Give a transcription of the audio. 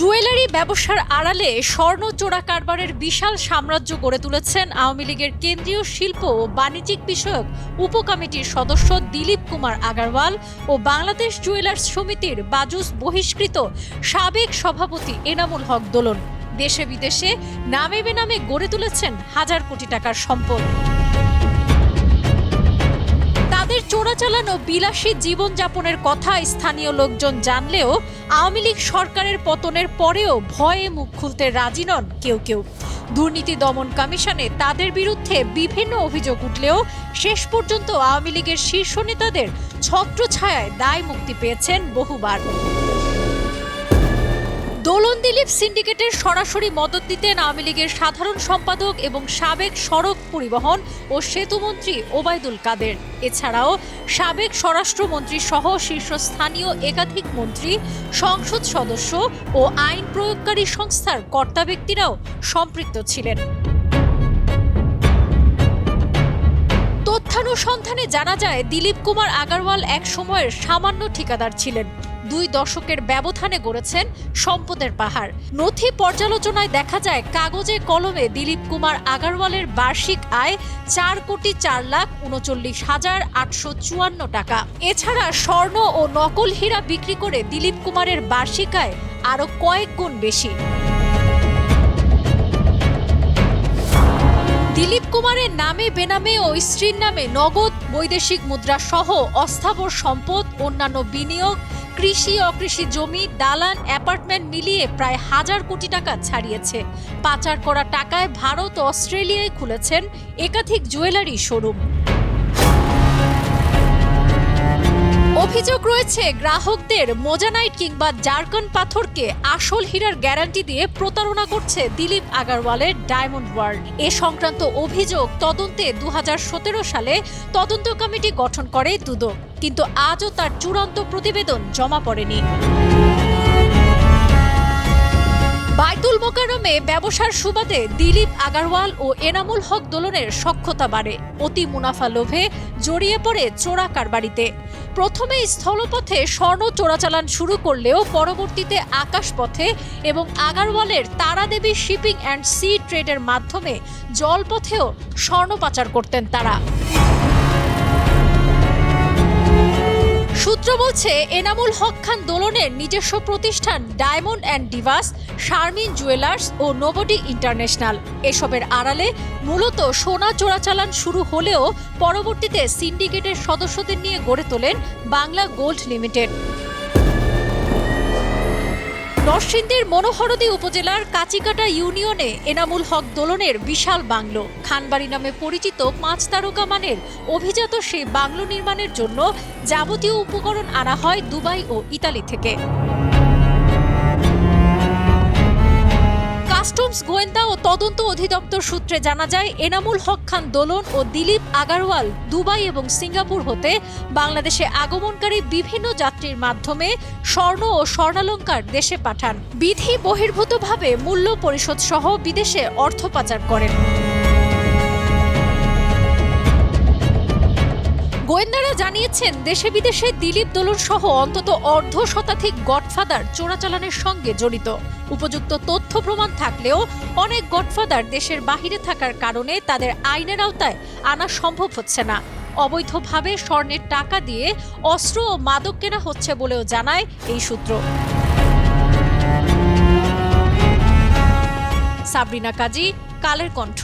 Jewellery ব্যবসার আড়ালে স্বর্ণ চোরা কারবারের বিশাল সাম্রাজ্য গড়ে তুলেছেন আওয়ামী লীগের কেন্দ্রীয় শিল্প ও বাণিজ্যিক বিষয়ক উপকমিটির সদস্য দিলীপ কুমার আগারওয়াল ও বাংলাদেশ জুয়েলার্স সমিতির বাজুস বহিষ্কৃত সাবেক সভাপতি এনামুল হক দোলন। দেশে বিদেশে নামে বেনামে গড়ে তুলেছেন হাজার কোটি টাকার সম্পদ। ও বিলাসী জীবনযাপনের কথা স্থানীয় লোকজন জানলেও আওয়ামী লীগ সরকারের পতনের পরেও ভয়ে মুখ খুলতে রাজি নন কেউ কেউ। দুর্নীতি দমন কমিশনে তাদের বিরুদ্ধে বিভিন্ন অভিযোগ উঠলেও শেষ পর্যন্ত আওয়ামী লীগের শীর্ষ নেতাদের ছত্রছায়ায় দায় মুক্তি পেয়েছেন বহুবার। দোলন দিলীপ সিন্ডিকেটের সরাসরি মদত দিতেন আওয়ামী লীগের সাধারণ সম্পাদক এবং সাবেক সড়ক পরিবহন ও সেতুমন্ত্রী ওবায়দুল কাদের। এছাড়াও সাবেক স্বরাষ্ট্রমন্ত্রী সহ শীর্ষস্থানীয় একাধিক মন্ত্রী, সংসদ সদস্য ও আইন প্রয়োগকারী সংস্থার কর্তা ব্যক্তিরাও সম্পৃক্ত ছিলেন। তথ্যানুসন্ধানে জানা যায়, দিলীপ কুমার আগারওয়াল এক সময়ের সামান্য ঠিকাদার ছিলেন। দুই দশকের ব্যবধানে গড়েছেন সম্পদের পাহাড়। নথি পর্যালোচনায় দেখা যায়, কাগজে কলমে দিলীপ কুমার আগারওয়ালের বার্ষিক আয় চার কোটি চার লাখ উনচল্লিশ হাজার আটশো চুয়ান্ন টাকা। এছাড়া স্বর্ণ ও নকল হীরা বিক্রি করে দিলীপ কুমারের বার্ষিক আয় আরও কয়েক গুণ বেশি। দিলীপ কুমারের নামে বেনামে ও স্ত্রীর নামে নগদ বৈদেশিক মুদ্রা সহ অস্থাবর সম্পদ, অন্যান্য বিনিয়োগ, কৃষি অকৃষি জমি, দালান, অ্যাপার্টমেন্ট মিলিয়ে প্রায় হাজার কোটি টাকা ছাড়িয়েছে। পাচার করা টাকায় ভারত অস্ট্রেলিয়ায় খুলেছেন একাধিক জুয়েলারি শোরুম। অভিযোগ রয়েছে, গ্রাহকদের মোজানাইট কিংবা জার্কন পাথরকে আসল হীরার গ্যারান্টি দিয়ে প্রতারণা করছে দিলীপ আগারওয়ালের ডায়মন্ড ওয়ার্ল্ড এ সংক্রান্ত অভিযোগ তদন্তে দু হাজার সতেরো সালে তদন্ত কমিটি গঠন করে দুদক, কিন্তু আজও তার চূড়ান্ত প্রতিবেদন জমা পড়েনি। বাইতুল মোকারমে ব্যবসার সুবাদে দিলীপ আগারওয়াল ও এনামুল হক দোলনের সক্ষতা বাড়ে। অতি মুনাফা লোভে জড়িয়ে পড়ে চোরা কারবারিতে প্রথমে স্থলপথে স্বর্ণ চোরাচালান শুরু করলেও পরবর্তীতে আকাশপথে এবং আগারওয়ালের তারাদেবী শিপিং অ্যান্ড সি ট্রেডের মাধ্যমে জলপথেও স্বর্ণ পাচার করতেন তারা। সূত্র বলছে, এনামুল হক খান দোলনের নিজস্ব প্রতিষ্ঠান Diamond and Divas, Sharmin jewellers O nobody international. এসবের আড়ালে মূলত সোনা চোরাচালান শুরু হলেও পরবর্তীতে সিন্ডিকেটের সদস্যদের নিয়ে গড়ে তোলেন বাংলা গোল্ড লিমিটেড। নরসিংদীর মনোহরদী উপজেলার কাচিকাটা ইউনিয়নে এনামুল হক দোলনের বিশাল বাংলো। খানবাড়ি নামে পরিচিত পাঁচ তারকা মানের অভিজাত সেই বাংলো নির্মাণের জন্য যাবতীয় উপকরণ আনা হয় দুবাই ও ইতালি থেকে। কাস্টমস, গোয়েন্দা ও তদন্ত অধিদপ্তর সূত্রে জানা যায়, এনামুল হক খান দোলন ও দিলীপ আগারওয়াল দুবাই এবং সিঙ্গাপুর হতে বাংলাদেশে আগমনকারী বিভিন্ন যাত্রীর মাধ্যমে স্বর্ণ ও স্বর্ণালঙ্কার দেশে পাঠান। বিধি বহির্ভূতভাবে মূল্য পরিশোধ সহ বিদেশে অর্থ পাচার করেন। গোয়েন্দারা জানিয়েছেন, দেশে বিদেশে দিলীপ দোলন সহ অন্তত অর্ধ শতাধিক গডফাদার চোরাচালানের সঙ্গে জড়িত। উপযুক্ত তথ্য প্রমাণ থাকলেও অনেক গডফাদার দেশের বাহিরে থাকার কারণে তাদের আইনের আওতায় আনা সম্ভব হচ্ছে না। অবৈধভাবে স্বর্ণের টাকা দিয়ে অস্ত্র ও মাদক কেনা হচ্ছে বলেও জানায় এই সূত্র। সাবরিনা কাজী, কালের কণ্ঠ।